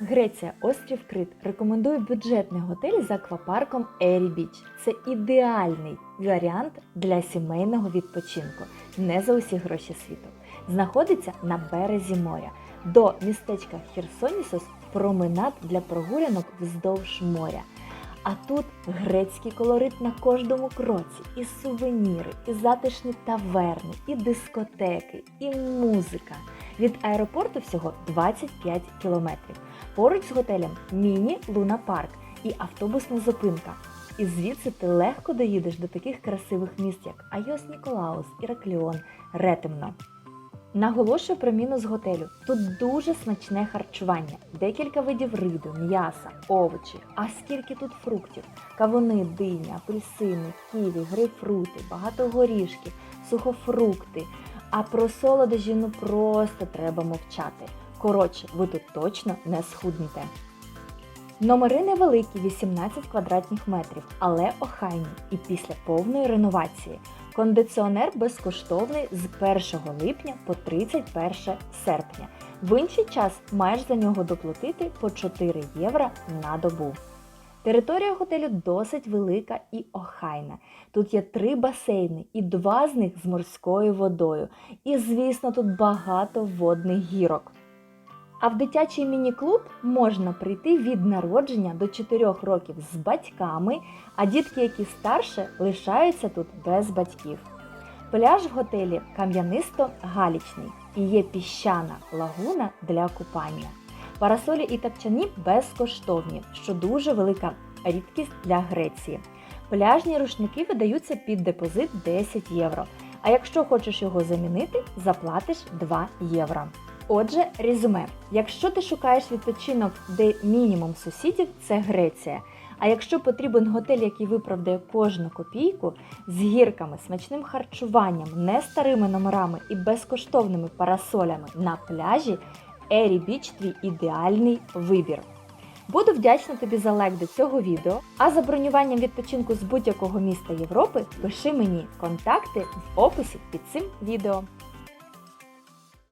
Греція, острів Крит рекомендує бюджетний готель з аквапарком Ері Біч. Це ідеальний варіант для сімейного відпочинку, не за усі гроші світу. Знаходиться на березі моря. До містечка Херсонісос променад для прогулянок вздовж моря. А тут грецький колорит на кожному кроці, і сувеніри, і затишні таверни, і дискотеки, і музика. Від аеропорту всього 25 кілометрів. Поруч з готелем міні-луна парк і автобусна зупинка. І звідси ти легко доїдеш до таких красивих міст, як Айос Ніколаус, Іракліон, Ретемно. Наголошую про мінус готелю. Тут дуже смачне харчування, декілька видів риби, м'яса, овочі. А скільки тут фруктів: кавуни, диня, апельсини, ківі, грейпфрути, багато горішків, сухофрукти. А про солодощі ну просто треба мовчати. Коротше, ви тут точно не схуднете. Номери невеликі, 18 квадратних метрів, але охайні і після повної реновації. Кондиціонер безкоштовний з 1 липня по 31 серпня. В інший час маєш за нього доплатити по 4 євро на добу. Територія готелю досить велика і охайна. Тут є три басейни, і два з них з морською водою. І, звісно, тут багато водних гірок. А в дитячий міні-клуб можна прийти від народження до 4 років з батьками, а дітки, які старше, лишаються тут без батьків. Пляж в готелі кам'янисто-галічний і є піщана лагуна для купання. Парасолі і тапчані безкоштовні, що дуже велика рідкість для Греції. Пляжні рушники видаються під депозит 10 євро. А якщо хочеш його замінити, заплатиш 2 євро. Отже, резюме: якщо ти шукаєш відпочинок, де мінімум сусідів, це Греція. А якщо потрібен готель, який виправдає кожну копійку, з гірками, смачним харчуванням, не старими номерами і безкоштовними парасолями на пляжі, Ері Біч твій ідеальний вибір. Буду вдячна тобі за лайк до цього відео, а за бронюванням відпочинку з будь-якого міста Європи пиши мені контакти в описі під цим відео.